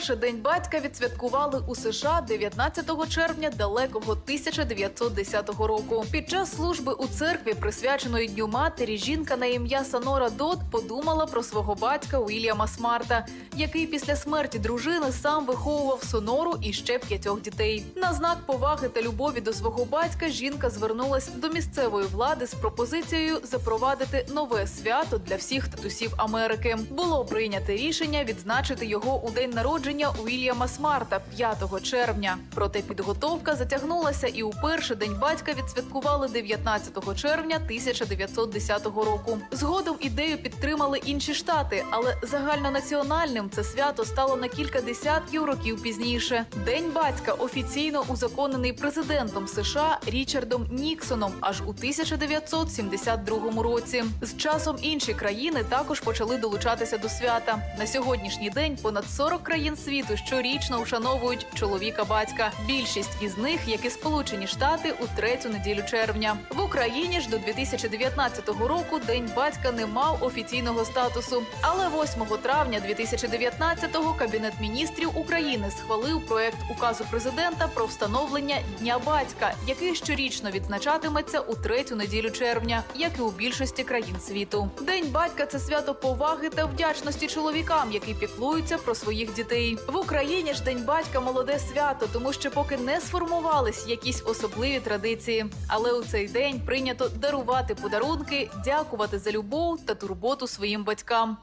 Уперше День батька відсвяткували у США 19 червня далекого 1910 року. Під час служби у церкві, присвяченої Дню матері, жінка на ім'я Санора Дот подумала про свого батька Уільяма Смарта, який після смерті дружини сам виховував Сонору і ще п'ятьох дітей. На знак поваги та любові до свого батька жінка звернулась до місцевої влади з пропозицією запровадити нове свято для всіх татусів Америки. Було прийнято рішення відзначити його у день народження Уільяма Смарта 5 червня. Проте підготовка затягнулася, і у перший день батька відсвяткували 19 червня 1910 року. Згодом ідею підтримали інші штати, але загальнонаціональним це свято стало на кілька десятків років пізніше. День батька офіційно узаконений президентом США Річардом Ніксоном аж у 1972 році. З часом інші країни також почали долучатися до свята. На сьогоднішній день понад 40 країн світу щорічно вшановують чоловіка батька. Більшість із них, як і Сполучені Штати, у третю неділю червня. В Україні ж до 2019 року День батька не мав офіційного статусу. Але 8 травня 2019-го Кабінет міністрів України схвалив проект указу президента про встановлення Дня батька, який щорічно відзначатиметься у третю неділю червня, як і у більшості країн світу. День батька це свято поваги та вдячності чоловікам, які піклуються про своїх дітей. В Україні ж День батька молоде свято, тому що поки не сформувались якісь особливі традиції. Але у цей день прийнято дарувати подарунки, дякувати за любов та турботу своїм батькам.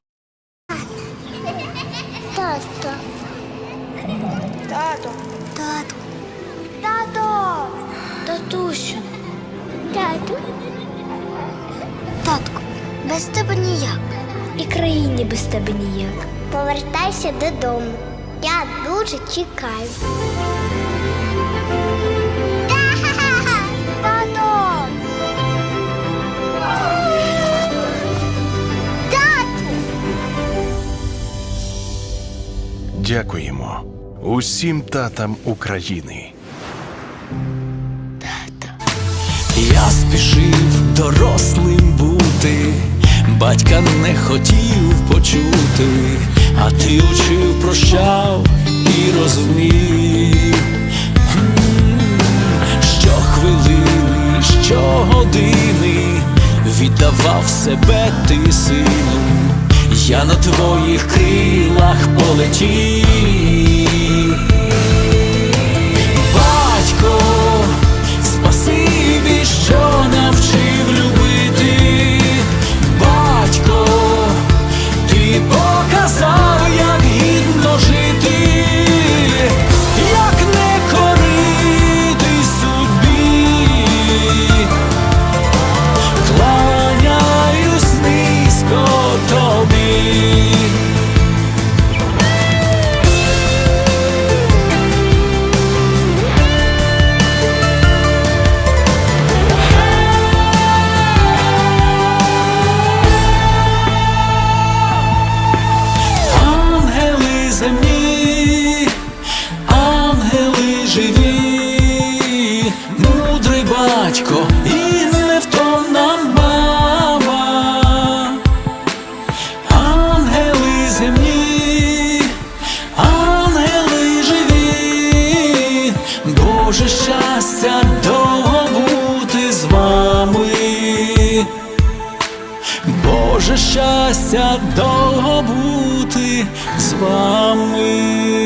Тато. Тато, Тато. Тато. Татусю. Тату. Татку, без тебе ніяк. І країні без тебе ніяк. Повертайся додому. Я дуже чекаю. Тато. Тату. Дякуємо усім татам України. Я спішив дорослим бути, батька не хотів почути, а ти учив, прощав і розумів. що хвилини, що години віддавав себе ти сину, я на твоїх крилах полетів. Батько і невтомна мама. Ангели земні, ангели живі, Боже щастя довго бути з вами. Боже щастя довго бути з вами.